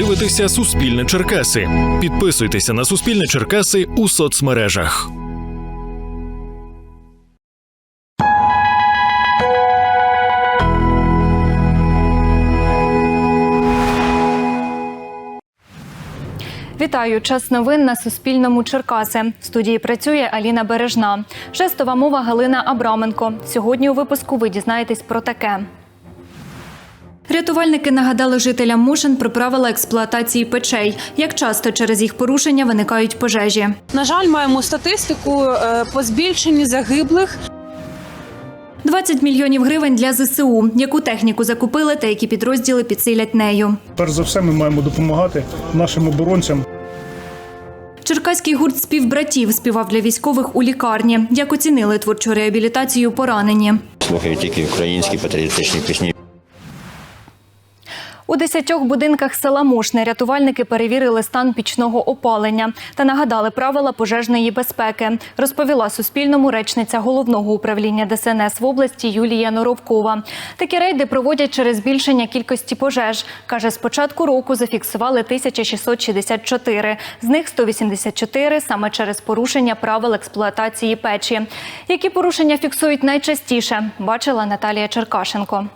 дивитеся Суспільне Черкаси. Підписуйтеся на Суспільне Черкаси у соцмережах. Вітаю! Час новин на Суспільному Черкаси. В студії працює Аліна Бережна. Жестова мова Галина Абраменко. Сьогодні у випуску ви дізнаєтесь про таке. Рятувальники нагадали жителям Мушин про правила експлуатації печей. Як часто через їх порушення виникають пожежі. На жаль, маємо статистику е, по збільшенні загиблих. 20 мільйонів гривень для ЗСУ. Яку техніку закупили та які підрозділи підсилять нею. Перш за все, ми маємо допомагати нашим оборонцям. Черкаський гурт співбратів співав для військових у лікарні. Як оцінили творчу реабілітацію поранені. Слухаю тільки українські патріотичні пісні. У десятьох будинках села Мушне рятувальники перевірили стан пічного опалення та нагадали правила пожежної безпеки. Розповіла Суспільному речниця головного управління ДСНС в області Юлія Норовкова. Такі рейди проводять через збільшення кількості пожеж. Каже, з початку року зафіксували 1664, з них 184 саме через порушення правил експлуатації печі. Які порушення фіксують найчастіше, бачила Наталія Черкашенко.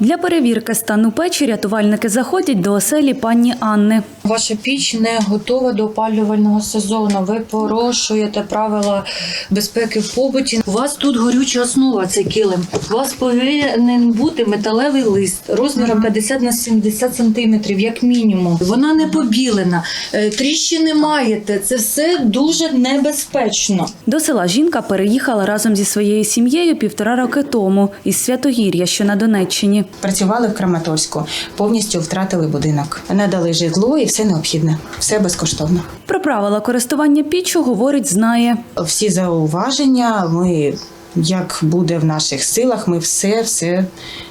Для перевірки стану печі рятувальники заходять до оселі пані Анни. Ваша піч не готова до опалювального сезону. Ви порушуєте правила безпеки в побуті. У вас тут горюча основа, цей килим. У вас повинен бути металевий лист розміром 50 на 70 сантиметрів, як мінімум. Вона не побілена, е, тріщини маєте. Це все дуже небезпечно. До села жінка переїхала разом зі своєю сім'єю півтора роки тому із Святогір'я, що на Донеччині. Працювали в Краматорську, повністю втратили будинок. Надали житло і все необхідне, все безкоштовно. Про правила користування піччю говорить, знає. Всі зауваження ми. Як буде в наших силах, ми все все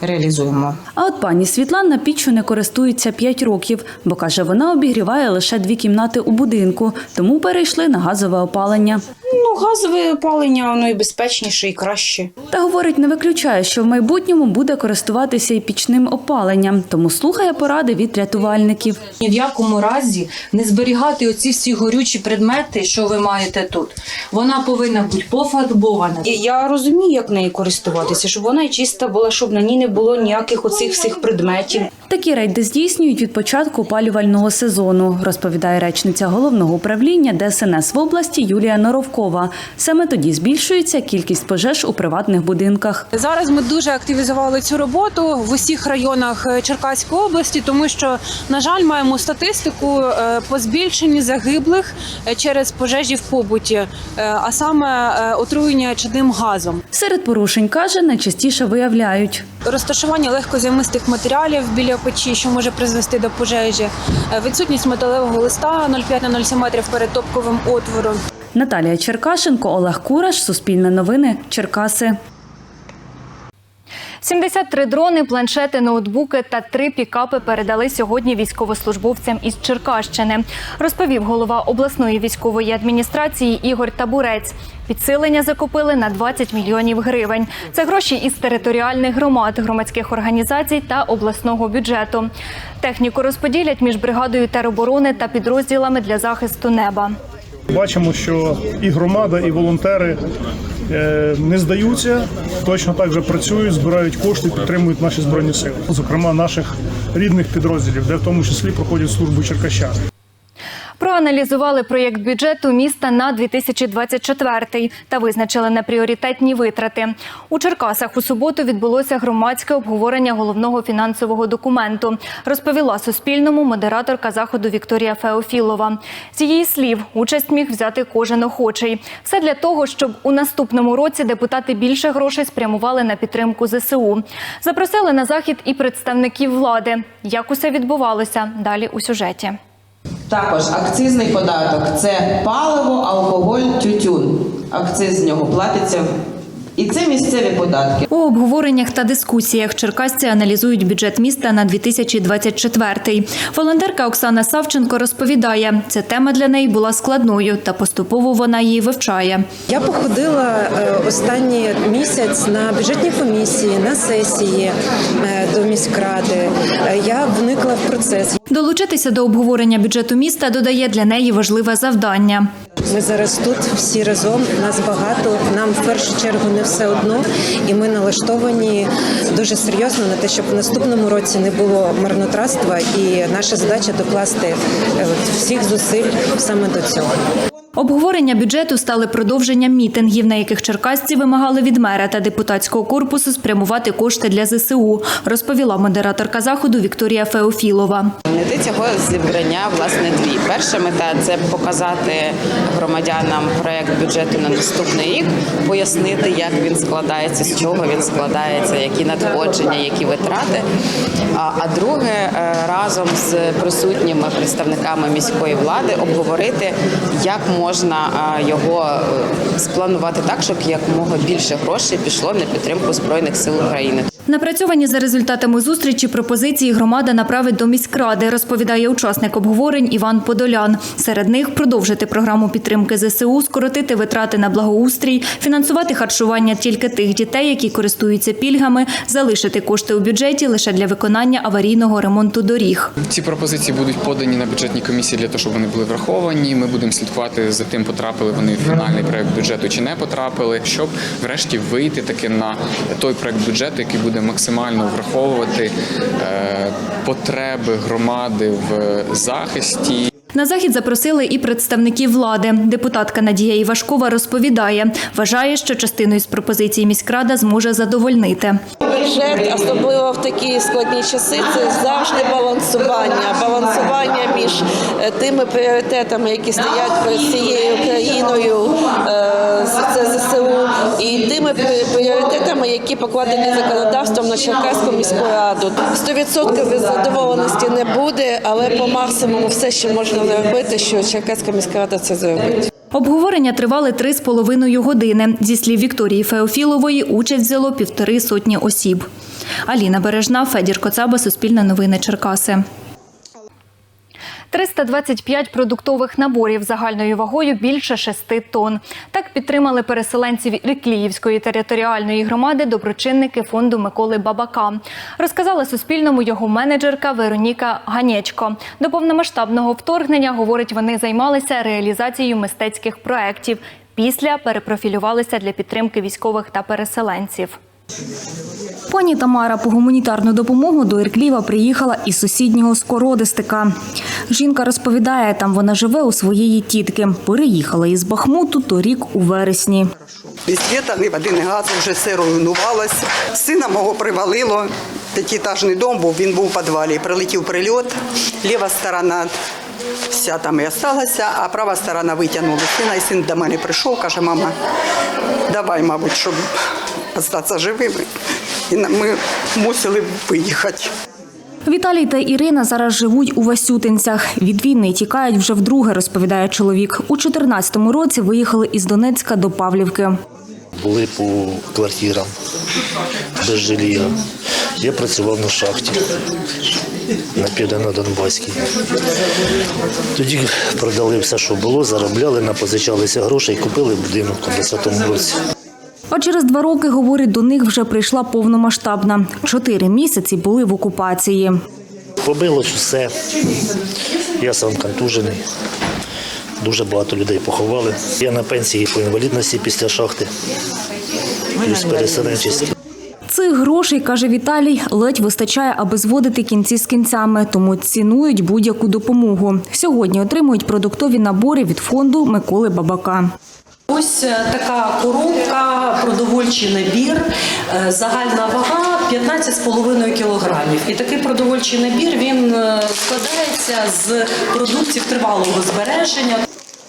реалізуємо. А от пані Світлана піччю не користується 5 років, бо каже, вона обігріває лише дві кімнати у будинку, тому перейшли на газове опалення. Ну, газове опалення, воно і безпечніше, і краще. Та говорить, не виключає, що в майбутньому буде користуватися і пічним опаленням, тому слухає поради від рятувальників. Ні в якому разі не зберігати оці всі горючі предмети, що ви маєте тут. Вона повинна бути пофарбована. І я розумію, як нею користуватися, щоб вона і чиста була, щоб на ній не було ніяких оцих всіх предметів. Такі рейди здійснюють від початку опалювального сезону, розповідає речниця головного управління ДСНС в області Юлія Норовкова. Саме тоді збільшується кількість пожеж у приватних будинках. Зараз ми дуже активізували цю роботу в усіх районах е, Черкаської області, тому що, на жаль, маємо статистику е, по збільшенні загиблих е, через пожежі в побуті, а саме отруєння чадним газом. Серед порушень каже, найчастіше виявляють. Розташування легкозаймистих матеріалів біля печі, що може призвести до пожежі, е, відсутність металевого листа 0,5 на 0,7 метрів перед топковим отвором. Наталія Черкашенко, Олег Кураш, Суспільне новини, Черкаси. 73 дрони, планшети, ноутбуки та три пікапи передали сьогодні військовослужбовцям із Черкащини, розповів голова обласної військової адміністрації Ігор Табурець. Підсилення закупили на 20 мільйонів гривень. Це гроші із територіальних громад, громадських організацій та обласного бюджету. Техніку розподілять між бригадою тероборони та підрозділами для захисту неба. Бачимо, що і громада, і волонтери не здаються, точно так же працюють, збирають кошти, підтримують наші збройні сили, зокрема наших рідних підрозділів, де в тому числі проходять службу черкащани. Проаналізували проєкт бюджету міста на 2024 та визначили на пріоритетні витрати. У Черкасах у суботу відбулося громадське обговорення головного фінансового документу. Розповіла Суспільному модераторка заходу Вікторія Феофілова. З її слів, участь міг взяти кожен охочий. Все для того, щоб у наступному році депутати більше грошей спрямували на підтримку ЗСУ. Запросили на захід і представників влади. Як усе відбувалося? Далі у сюжеті. Також акцизний податок це паливо, алкоголь, тютюн. Акциз з нього платиться. І це місцеві податки. У обговореннях та дискусіях черкасці аналізують бюджет міста на 2024. Волонтерка Оксана Савченко розповідає, ця тема для неї була складною, та поступово вона її вивчає. Я походила е, останній місяць на бюджетні комісії, на сесії е, до міськради. Е, Я вникла в процес. Долучитися до обговорення бюджету міста додає для неї важливе завдання. Ми зараз тут всі разом, нас багато. Нам в першу чергу не все одно, і ми налаштовані дуже серйозно на те, щоб в наступному році не було марнотратства. І наша задача докласти е, всіх зусиль саме до цього. Обговорення бюджету стали продовженням мітингів, на яких черкасці вимагали від мера та депутатського корпусу спрямувати кошти для ЗСУ, розповіла модераторка заходу Вікторія Феофілова. Мети цього зібрання власне дві. Перша мета це показати громадянам проект бюджету на наступний рік, пояснити, як він складається, з чого він складається, які надходження, які витрати. А, друге, е, разом з присутніми представниками міської влади обговорити, як можна е, його е, спланувати так, щоб якомога більше грошей пішло на підтримку збройних сил України. Напрацьовані за результатами зустрічі пропозиції громада направить до міськради, розповідає учасник обговорень Іван Подолян. Серед них продовжити програму підтримки ЗСУ, скоротити витрати на благоустрій, фінансувати харчування тільки тих дітей, які користуються пільгами, залишити кошти у бюджеті лише для виконання аварійного ремонту доріг. Ці пропозиції будуть подані на бюджетній комісії для того, щоб вони були враховані. Ми будемо слідкувати за тим, потрапили вони в фінальний проект бюджету чи не потрапили, щоб врешті вийти таки на той проект бюджету, який буде максимально враховувати е, потреби громади в захисті. На захід запросили і представників влади. Депутатка Надія Івашкова розповідає, вважає, що частину із пропозицій міськрада зможе задовольнити. Бюджет, особливо в такі складні часи, це завжди балансування. Балансування між е, тими пріоритетами, які стоять перед цією країною, е, це ЗСУ, і тими пріоритетами, які покладені законодавством на Черкаську міську раду. 100% задоволеності не буде, але по максимуму все, що можна зробити, що Черкаська міська рада це зробить. Обговорення тривали три з половиною години. Зі слів Вікторії Феофілової, участь взяло півтори сотні осіб. Аліна Бережна, Федір Коцаба, Суспільне новини Черкаси. 325 продуктових наборів загальною вагою більше 6 тонн. Так підтримали переселенців Іркліївської територіальної громади доброчинники фонду Миколи Бабака. Розказала Суспільному його менеджерка Вероніка Ганєчко. До повномасштабного вторгнення, говорить, вони займалися реалізацією мистецьких проєктів. Після перепрофілювалися для підтримки військових та переселенців. Пані Тамара по гуманітарну допомогу до Іркліва приїхала із сусіднього Скородистика. Жінка розповідає, там вона живе у своєї тітки. Переїхала із Бахмуту торік у вересні. Ні світа, ні води, ні газу, вже все руйнувалося. Сина мого привалило. П'ятиэтажний дом був, він був у підвалі. Прилетів прильот, ліва сторона вся там і осталася, а права сторона витягнула сина. І син до мене прийшов, каже, мама, давай, мабуть, щоб залишитися живими. І ми мусили виїхати. Віталій та Ірина зараз живуть у Васютинцях. Від війни тікають вже вдруге, розповідає чоловік. У 14-му році виїхали із Донецька до Павлівки. були по квартирам без жилья. Я працював на шахті на Південно-Донбаській. Тоді продали все, що було, заробляли, напозичалися гроші і купили будинок у 20-му році. А через два роки, говорить, до них вже прийшла повномасштабна. Чотири місяці були в окупації. Побилось усе. Я сам контужений. Дуже багато людей поховали. Я на пенсії по інвалідності після шахти. Плюс переселенчість. Цих грошей, каже Віталій, ледь вистачає, аби зводити кінці з кінцями, тому цінують будь-яку допомогу. Сьогодні отримують продуктові набори від фонду Миколи Бабака. Ось е, така коробка, продовольчий набір, е, загальна вага 15,5 кілограмів. І такий продовольчий набір він е, складається з продуктів тривалого збереження.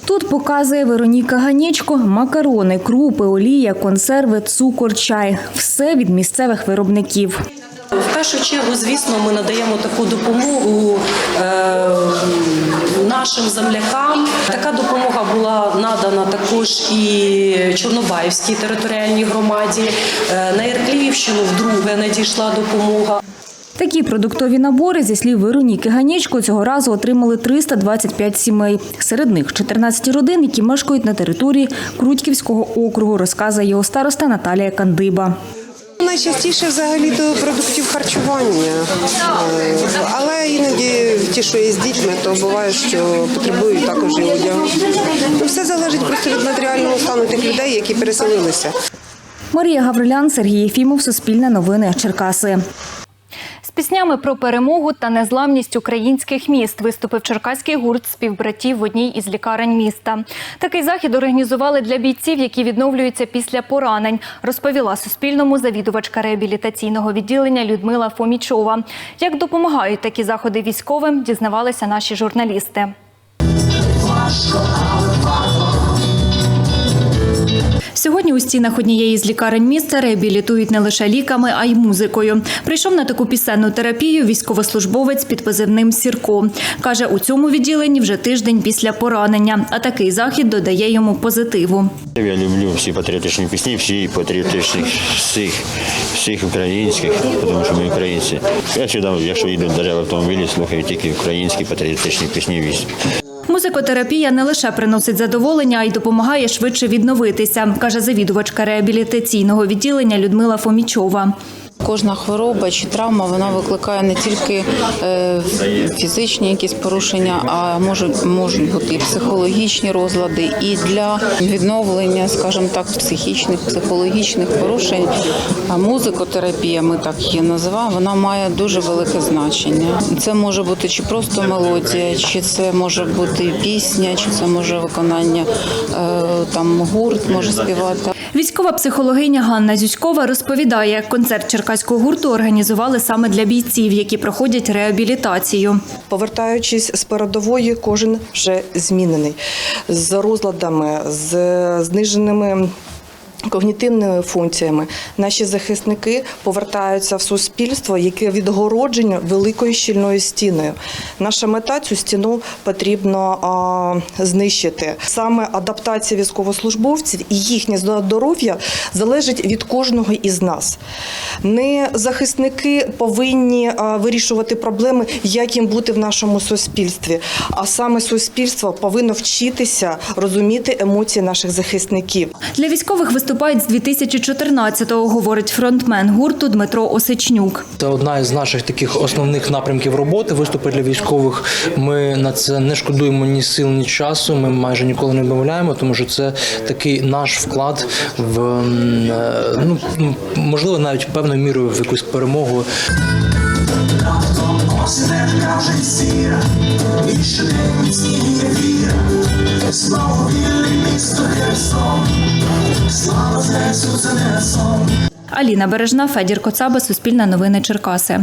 Тут показує Вероніка Ганічко макарони, крупи, олія, консерви, цукор, чай. Все від місцевих виробників. В першу чергу, звісно, ми надаємо таку допомогу е, нашим землякам. Така допомога була надана також і Чорнобаївській територіальній громаді. Е, на Іркліївщину вдруге надійшла допомога. Такі продуктові набори, зі слів Вероніки Ганічко, цього разу отримали 325 сімей. Серед них 14 родин, які мешкають на території Крутьківського округу, розказує його староста Наталія Кандиба. Найчастіше взагалі до продуктів харчування, Е, але іноді ті, що є з дітьми, то буває, що потребують також і одягу. Ну, все залежить просто від матеріального стану тих людей, які переселилися. Марія Гаврилян, Сергій Єфімов, Суспільне новини, Черкаси. Піснями про перемогу та незламність українських міст виступив черкаський гурт співбратів в одній із лікарень міста. Такий захід організували для бійців, які відновлюються після поранень, розповіла Суспільному завідувачка реабілітаційного відділення Людмила Фомічова. Як допомагають такі заходи військовим, дізнавалися наші журналісти. Сьогодні у стінах однієї з лікарень міста реабілітують не лише ліками, а й музикою. Прийшов на таку пісенну терапію військовослужбовець під позивним Сірко. Каже, у цьому відділенні вже тиждень після поранення, а такий захід додає йому позитиву. Я люблю всі патріотичні пісні, всі патріотичні, всіх, всіх українських, тому що ми українці. Я сюди, якщо їду навіть в автомобілі, слухаю тільки українські патріотичні пісні. Музикотерапія не лише приносить задоволення, а й допомагає швидше відновитися, каже завідувачка реабілітаційного відділення Людмила Фомічова. Кожна хвороба чи травма вона викликає не тільки е, фізичні якісь порушення, а можуть можуть бути і психологічні розлади, і для відновлення, скажімо так, психічних, психологічних порушень. Музикотерапія, ми так її називаємо, вона має дуже велике значення. Це може бути чи просто мелодія, чи це може бути пісня, чи це може виконання е, там гурт може співати. Військова психологиня Ганна Зюськова розповідає, концерт черкаського гурту організували саме для бійців, які проходять реабілітацію. Повертаючись з передової, кожен вже змінений з розладами, з зниженими. Когнітивними функціями наші захисники повертаються в суспільство, яке відгородження великою щільною стіною. Наша мета цю стіну потрібно а, знищити. Саме адаптація військовослужбовців і їхнє здоров'я залежить від кожного із нас. Не захисники повинні а, вирішувати проблеми, як їм бути в нашому суспільстві, а саме суспільство повинно вчитися розуміти емоції наших захисників. Для військових виступають з 2014-го, говорить фронтмен гурту Дмитро Осичнюк. Це одна із наших таких основних напрямків роботи. Виступи для військових. Ми на це не шкодуємо ні сил, ні часу. Ми майже ніколи не вимовляємо, тому що це такий наш вклад в е, ну можливо навіть певною мірою в якусь перемогу. Аліна Бережна, Федір Коцаба, Суспільне новини Черкаси.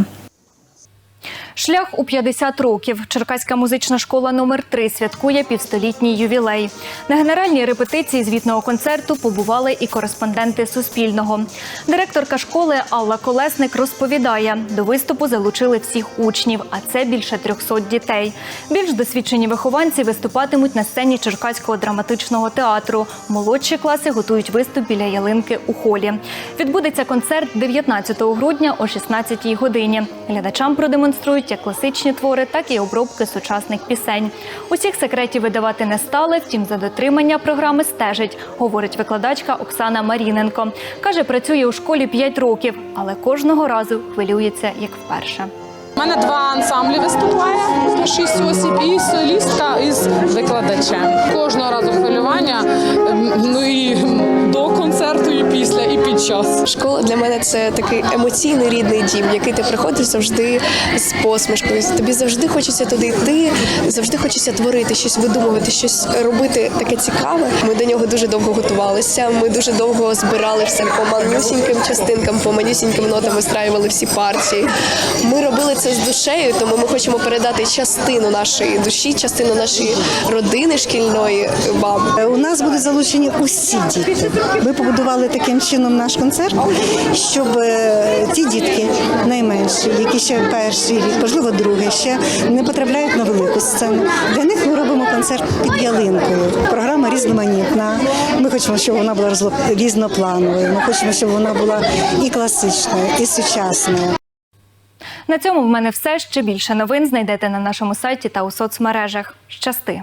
Шлях у 50 років. Черкаська музична школа номер 3 святкує півстолітній ювілей. На генеральній репетиції звітного концерту побували і кореспонденти Суспільного. Директорка школи Алла Колесник розповідає, до виступу залучили всіх учнів, а це більше 300 дітей. Більш досвідчені вихованці виступатимуть на сцені Черкаського драматичного театру. Молодші класи готують виступ біля ялинки у холі. Відбудеться концерт 19 грудня о 16 годині. Глядачам продемонструють як класичні твори, так і обробки сучасних пісень. Усіх секретів видавати не стали, втім за дотримання програми стежить, говорить викладачка Оксана Маріненко. Каже, працює у школі 5 років, але кожного разу хвилюється як вперше. У мене два ансамблі виступає шість осіб і солістка із викладачем. Кожного разу хвилювання, ну і після, і під час. Школа для мене це такий емоційний рідний дім, в який ти приходиш завжди з посмішкою. Тобі завжди хочеться туди йти, завжди хочеться творити, щось видумувати, щось робити таке цікаве. Ми до нього дуже довго готувалися. Ми дуже довго збирали все по манюсіньким частинкам, по манюсіньким нотам вистраювали всі партії. Ми робили це з душею, тому ми хочемо передати частину нашої душі, частину нашої родини шкільної вам. У нас будуть залучені усі діти. Ми побудували таким чином наш концерт, щоб е, ті дітки найменші, які ще перший рік, можливо, другий ще не потрапляють на велику сцену. Для них ми робимо концерт під ялинкою. Програма різноманітна. Ми хочемо, щоб вона була різноплановою. Ми хочемо, щоб вона була і класичною, і сучасною. На цьому в мене все. Ще більше новин знайдете на нашому сайті та у соцмережах. Щасти!